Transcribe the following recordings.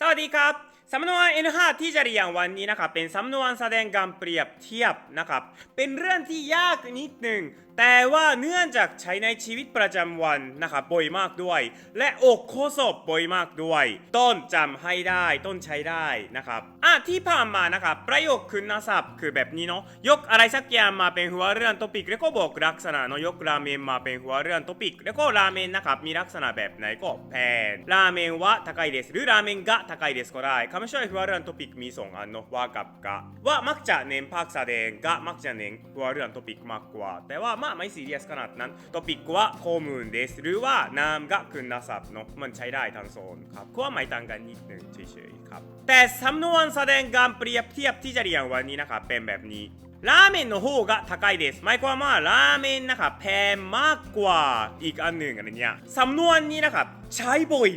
สวัสดีครับสำนวน N5 ที่จะเรียนวันนี้นะครับเป็นสำนวนแสดงการเปรียบเทียบนะครับเป็นเรื่องที่ยากนิดหนึ่ง แต่ว่าเนื่องจากใช้ในชีวิตประจำวันนะครับบ่อยมากด้วย และอกข้อสอบบ่อยมากด้วย ต้นจำให้ได้ ต้นใช้ได้นะครับอ่ะที่ผ่านมานะครับ ประโยคคุณศัพท์คือแบบนี้เนาะ ยกอะไรสักอย่างมาเป็นหัวเรื่องท็อปิกแล้วก็บอกลักษณะเนาะยกราเมนมาเป็นหัวเรื่องท็อปิกแล้วก็ราเมนนะครับมีลักษณะแบบไหนก็แพนราเมนは高いですหรือราเมนが高いですก็ได้คำช่วยหัวเรื่องท็อปิกมีสองอันเนาะว่ากับกะว่ามักจะเน้นภาคแสดงกะมักจะเน้นหัวเรื่องท็อปิกมากกว่า แต่ว่า มาไม่ซีเรียสขนาดนั้นท็อปิกว่าข้อมูลですหรือว่านามがคุณศัพท์เนาะมันใช้ได้ทั้งสองครับก็ไม่ต่างกันนิดหนึ่งเฉยๆครับ แต่สำนวนแสดงการเปรียบเทียบที่จะเรียนวันนี้นะครับเป็นแบบนี้ ラーメンの方が高いですหมายความว่าราเมนนะครับแพงมากกว่าอีกอันหนึ่งอะไรเงี้ยสำนวนนี้นะครับใช้บ่อย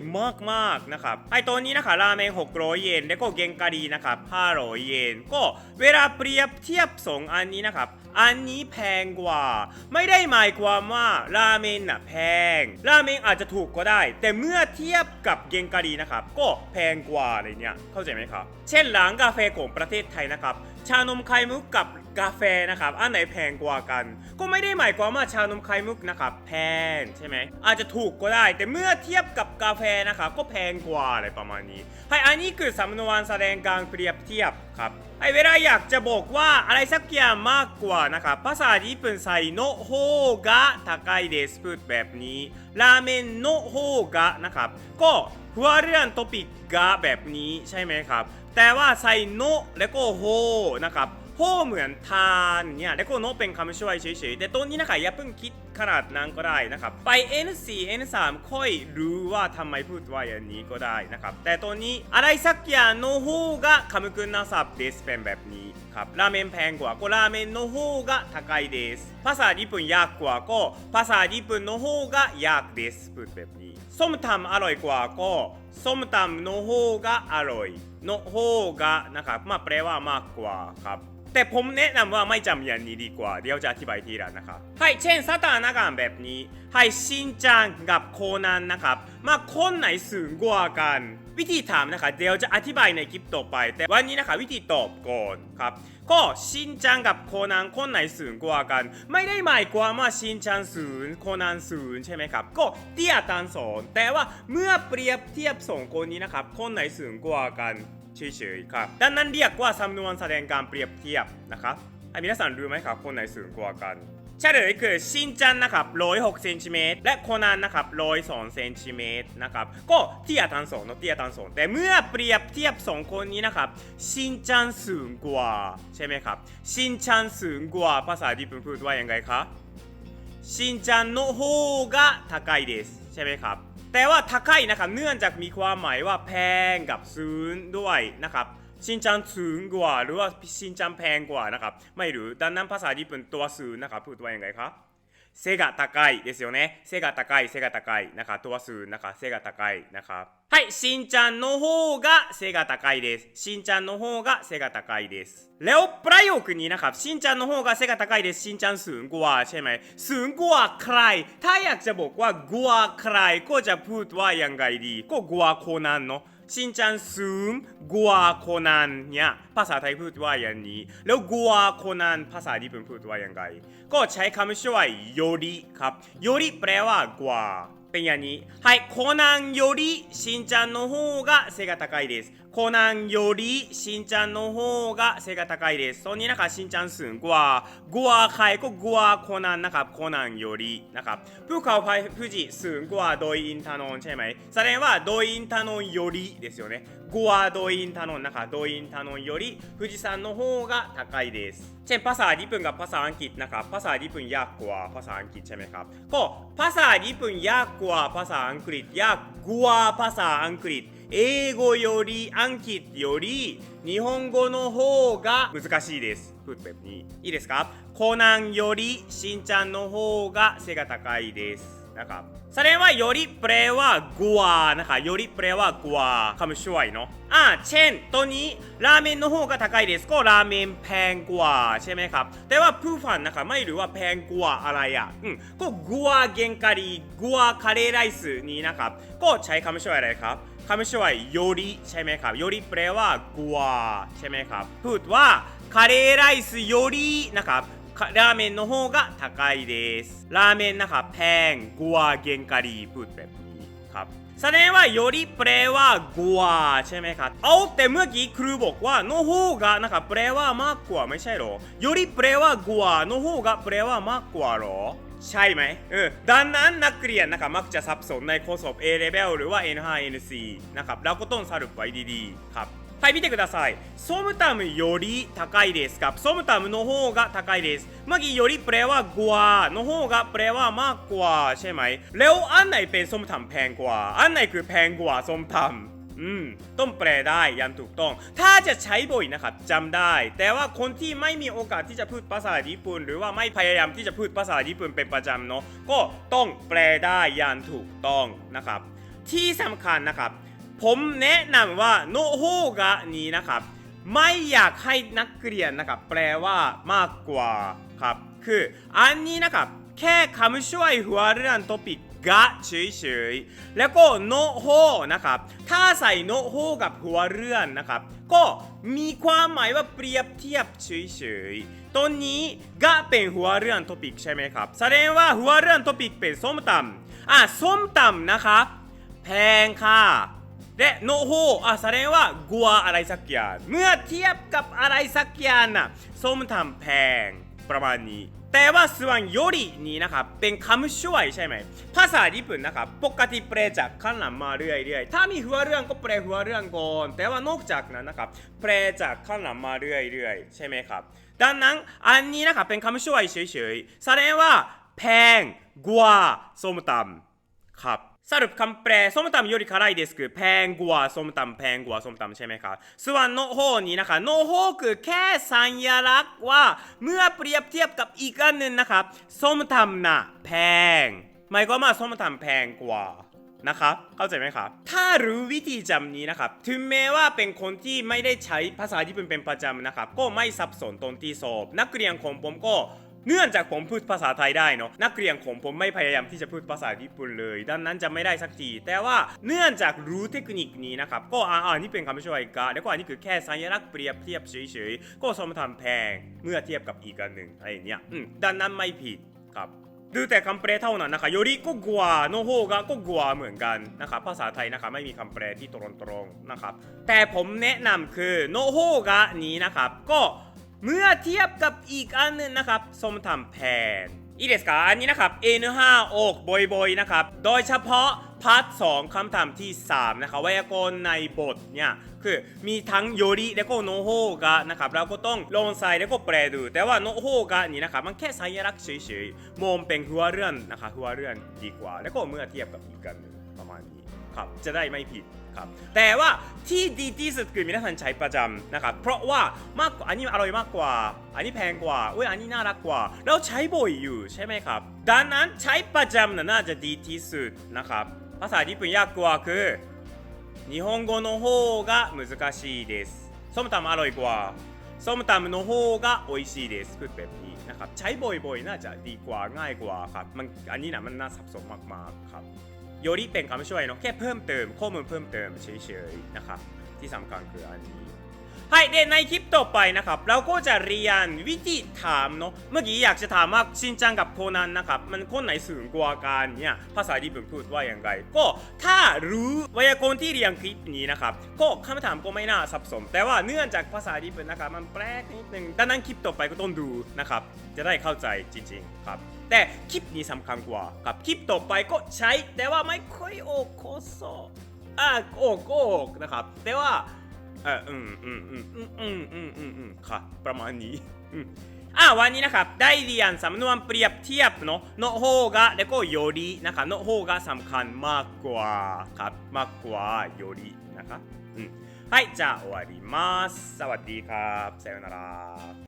มากๆนะครับไอตัวนี้นะครับราเมน600เยนแล้วก็เกงกาลีนะครับ500เยนก็เวลาเปรียบเทียบสองอันนี้นะครับ อันนี้แพงกว่า ไม่ได้หมายความว่าราเมนน่ะแพง ราเมนอาจจะถูกก็ได้ แต่เมื่อเทียบกับเกงกาลีนะครับ ก็แพงกว่าอะไรเงี้ยเข้าใจไหมครับ เช่นร้านกาแฟของประเทศไทยนะครับ ชานมไข่มุกกับกาแฟนะครับ อันไหนแพงกว่ากัน ก็ไม่ได้หมายความว่าชานมไข่มุกนะครับ แพงใช่ไหม อาจจะถูกก็ได้ แต่เมื่อเทียบกับกาแฟนะครับ ก็แพงกว่าอะไรประมาณนี้ ให้อันนี้คือสำนวนแสดงการเปรียบเทียบครับ ไอเวลาอยากจะบอกว่าอะไรสักอย่างมากกว่านะครับ ภาษาญี่ปุ่นใส่โนโฮกะ高いですพูดแบบนี้ราเมนโนโฮกะนะครับก็หัวเรื่องท็อปิกกะแบบนี้ใช่ไหมครับ แต่ว่าใส่โนแล้วก็โฮนะครับโฮเหมือนทานเนี่ยแล้วก็โนเป็นคำช่วยเฉยๆแต่ตัวนี้นะครับอย่าเพิ่งคิดขนาดนั้นก็ได้นะครับ ไป N4 N3 ค่อยรู้ว่าทำไมพูดว่าอย่างนี้ก็ได้นะครับ แต่ตัวนี้อะไรสักอย่างの方がคำคุณศัพท์ですเป็นแบบนี้ カップラーメンペンコアコラーメンの方が高いです。パサリプンヤークコアコパサリプンの方がヤークです。プッペプにソムタムアロイコアコソムタムの方がアロイ。の方がなんかまあプレはマークコアカップ แต่ผมแนะนำว่าไม่จำอย่างนี้ดีกว่า เดี๋ยวจะอธิบายทีหลังนะครับให้เช่นสถานการณ์แบบนี้ให้ชินจังกับโคนันนะครับมาคนไหนสูงกว่ากัน วิธีถามนะครับเดี๋ยวจะอธิบายในคลิปต่อไป แต่วันนี้นะครับวิธีตอบก่อนครับก็ชินจังกับโคนันคนไหนสูงกว่ากัน ไม่ได้หมายความว่าชินจังสูงโคนันสูงใช่ไหมครับ ก็เตี้ยตันสอนแต่ว่าเมื่อเปรียบเทียบสองคนนี้นะครับคนไหนสูงกว่ากัน เฉยๆครับดังนั้นเรียกว่าสำนวนแสดงการเปรียบเทียบนะครับมีนักสันรู้ไหมครับคนไหนสูงกว่ากันเฉลยคือชินจันนะครับ106เซนติเมตรและโคนันนะครับ102เซนติเมตรนะครับก็เทียตันสองเนาะเทียตันสองแต่เมื่อเปรียบเทียบสองคนนี้นะครับชินจันสูงกว่าใช่ไหมครับชินจันสูงกว่าภาษาญี่ปุ่นพูดว่ายังไงครับชินจันโนโฮกะทากายเดสใช่ไหมครับ แต่ว่า高いนะครับเนื่องจากมีความหมายว่าแพงกับสูงด้วยนะครับชินจังสูงกว่าหรือว่าชินจังแพงกว่านะครับไม่รู้ดังนั้นภาษาญี่ปุ่นตัวสูงนะครับพูดว่ายังไงครับ 背が高いですよね背が高い背が高いนะครับตัวสูงนะครับ背が高いนะครับはいชินจังの方が背が高いですชินจังの方が背が高いですแล้วประโยคนี้นะครับชินจังの方が背が高いですชินจังสูงกว่าใช่ไหมสูงกว่าใคร ถ้าอยากจะบอกว่ากว่าใครก็จะพูดว่ายังไงดีก็กว่าโคนันเนาะ ชินจังสูงกว่าโคนันเนี่ยภาษาไทยพูดว่าอย่างนี้ แล้วกว่าโคนันภาษาญี่ปุ่นพูดว่ายังไง ก็ใช้คำช่วยโยริครับโยริแปลว่ากว่า เป็นอย่างนี้はいコナンよりしんちゃんの方が背が高いです コナンよりしんちゃんの方が背が高いです。そんになんかしんちゃんすんごわ。ごわかいこごわコナンなんかコナンよりなんかプカパイ富士すんごわドインタノンチェマイ。それはドインタノンよりですよね。ごわドインタノンなんかドインタノンより富士山の方が高いです。チェンパサーリプンがパサーアンキなんかパサーリプンヤッコはパサーアンキちゃチェメか。こうパサーリプンヤッコはパサーアンクリッヤッゴパサーアンクリ英語より暗記より日本語の方が難しいです。フッペに。いいですか？コナンよりしんちゃんの方が背が高いです。 นะครับแสดงว่าโยริแปลว่ากว่านะคะโยริแปลว่ากว่าคำช่วยเนาะอ่าเช่นตัวนี้ราเมนの方が高いですก็ราเมนแพงกว่าใช่ไหมครับ แต่ว่าผู้ฟังนะคะไม่รู้ว่าแพงกว่าอะไรอ่ะอืมก็กัวเกนกาลีกัวカレーライスนี้นะครับ ก็ใช้คำช่วยอะไรครับ คำช่วยโยริใช่ไหมครับโยริแปลว่ากลัวใช่ไหมครับ พูดว่าカレーライスよりนะครับ ラーメンの方が高いですラーメンนะครับแพงกลัวเกงกาลีพูดแบบนี้ครับ แสดงว่าโยริแปลว่ากลัวใช่ไหมครับ เอาแต่เมื่อกี้ครูบอกว่าโนโฮกะนะครับแปลว่ามากกว่าไม่ใช่หรอโยริแปลว่ากลัวโนโฮกะแปลว่ามากกว่าหรอ ใช่ไหมเออดังนั้นนักเรียนนะครับมักจะสับสนในข้อสอบ A level หรือว่า N5 NC นะครับเราก็ต้องสรุปไว้ดีๆครับ はい見てくださいソムタムより高いですครับソムタムの方が高いですเมื่อกี้よりแปลว่ากว่าの方がแปลว่ามากกว่าใช่ไหมแล้วอันไหนเป็นส้มตำแพงกว่า อันไหนคือแพงกว่าส้มตำอืมต้องแปลได้อยันถูกต้อง ถ้าจะใช้บ่อยนะครับจำได้ แต่ว่าคนที่ไม่มีโอกาสที่จะพูดภาษาญี่ปุ่น หรือว่าไม่พยายามที่จะพูดภาษาญี่ปุ่นเป็นประจำเนาะก็ต้องแปลได้อยันถูกต้องนะครับ ที่สำคัญนะครับ ผมแนะนำว่าโนโฮกะนี้นะครับ ไม่อยากให้นักเรียนนะครับ แปลว่ามากกว่าครับ คืออันนี้นะครับ แค่คำช่วยหัวเรื่องท็อปิกกะเฉยๆ แล้วก็โนโฮนะครับ ถ้าใส่โนโฮกับหัวเรื่องนะครับ ก็มีความหมายว่าเปรียบเทียบเฉยๆตรงนี้กะเป็นหัวเรื่องท็อปิกใช่ไหมครับ แสดงว่าหัวเรื่องท็อปิกเป็นส้มตำอะส้มตำนะครับแพงค่ะ での方อ่ะแสดงว่ากัวอะไรสักอย่างเมื่อเทียบกับอะไรสักอย่างน่ะส้มตำแพงประมาณนี้ แต่ว่าส่วนよりนี้นะครับเป็นคำช่วยใช่ไหม ภาษาญี่ปุ่นนะครับปกติแปลจากข้างหลังมาเรื่อยๆ ถ้ามีหัวเรื่องก็แปลหัวเรื่องก่อน แต่ว่านอกจากนั้นนะครับแปลจากข้างหลังมาเรื่อยๆ ใช่ไหมครับ ดังนั้นอันนี้นะครับเป็นคำช่วยเฉยๆ แสดงว่าแพงกว่าส้มตำครับ สรุปคำแปลส้มตำより辛いですคือแพงกว่าส้มตำแพงกว่าส้มตำใช่ไหมครับส่วนโนโฮนี้นะคะโนโฮคือแค่สัญลักษณ์ว่าเมื่อเปรียบเทียบกับอีกอันหนึ่งนะครับส้มตำน่ะแพงหมายความว่าส้มตำแพงกว่านะครับเข้าใจไหมครับ ถ้ารู้วิธีจำนี้นะครับ ถึงแม้ว่าเป็นคนที่ไม่ได้ใช้ภาษาญี่ปุ่นเป็นประจำนะครับ ก็ไม่สับสนตรงที่สอบ นักเรียนของผมก็ เนื่องจากผมพูดภาษาไทยได้เนาะนักเรียนของผมไม่พยายามที่จะพูดภาษาญี่ปุ่นเลย ดังนั้นจะไม่ได้สักทีแต่ว่าเนื่องจากรู้เทคนิคนี้นะครับก็อ่าอ่านี่เป็นคำช่วยกะแล้วก็อันนี้คือแค่สัญลักษณ์เปรียบเทียบเฉยๆก็สมทำแพงเมื่อเทียบกับอีกอันหนึ่งอะไรเนี้ยดังนั้นไม่ผิดครับดูแต่คำแปลเท่านั้นนะคะโยริก็กว่าโนโฮกะก็กว่าเหมือนกันนะครับภาษาไทยนะครับไม่มีคำแปลที่ตรงๆนะครับแต่ผมแนะนำคือโนโฮกะนี้นะครับก็ เมื่อเทียบกับอีกอันนึงนะครับส้มตำแผนอีเดสกาอันนี้นะครับ N5 อกบ่อยๆนะครับ โดยเฉพาะพาร์ทสองคำถามที่ 3 นะครับไวยากรณ์ในบทเนี่ยคือมีทั้งโยริแล้วก็โนโฮกะนะครับเราก็ต้องลงใส่แล้วก็แปลดู แต่ว่าโนโฮกะนี่นะครับ มันแค่สัญลักษณ์เฉยๆมองเป็นหัวเรื่องนะคะหัวเรื่องดีกว่า แล้วก็เมื่อเทียบกับอีกกันประมาณนี้ครับจะได้ไม่ผิด ครับแต่ว่าที่ดีที่สุดคือ皆さんใช้ประจำนะครับเพราะว่ามากกว่าอันนี้อร่อยมากกว่า อันนี้แพงกว่าอุ้ยอันนี้น่ารักกว่า เราใช้บ่อยอยู่ใช่ไหมครับดังนั้นใช้ประจำน่ะน่าจะดีที่สุดนะครับภาษาญี่ปุ่นยากกว่าคือ 日本語の方が難しいですส้มตำอร่อยกว่าส้มตำの方が美味しいですพูดแบบนี้นะครับใช้บ่อยๆน่าจะดีกว่าง่ายกว่าครับมันอันนี้นะมันน่าสับสนมากๆครับ โยริเป็นคำช่วยเนาะแค่เพิ่มเติมข้อมูลเพิ่มเติมเฉยๆนะครับที่สำคัญคืออันนี้ はいでในคลิปต่อไปนะครับเราก็จะเรียนวิธีถามเนาะเมื่อกี้อยากจะถามว่าชินจังกับโคนันนะครับมันคนไหนสูงกว่ากันเนี่ยภาษาญี่ปุ่นพูดว่าอย่างไรก็ถ้ารู้ไวยากรณ์ที่เรียนคลิปนี้นะครับก็คำถามก็ไม่น่าสับสนแต่ว่าเนื่องจากภาษาญี่ปุ่นนะครับมันแปลกนิดนึงดังนั้นคลิปต่อไปก็ต้องดูนะครับจะได้เข้าใจจริงๆครับ แต่คลิปนี้สำคัญกว่าครับคลิปต่อไปก็ใช้แต่ว่าไม่ค่อยโอโคโซอ่ะโอกโอกนะครับแต่ว่า เอออืมอืมอืมอืมอืมอืมอืมอืมค่ะ ประมาณนี้อืมอ่ะวันนี้นะครับ ได้เรียนสำนวนเปรียบเทียบเนาะโนโฮกะแล้วก็โยรินะครับโนโฮกะสำคัญมากกว่าครับ มากกว่าโยรินะครับอืมはいじゃあ終わりますสวัสดีครับさよなら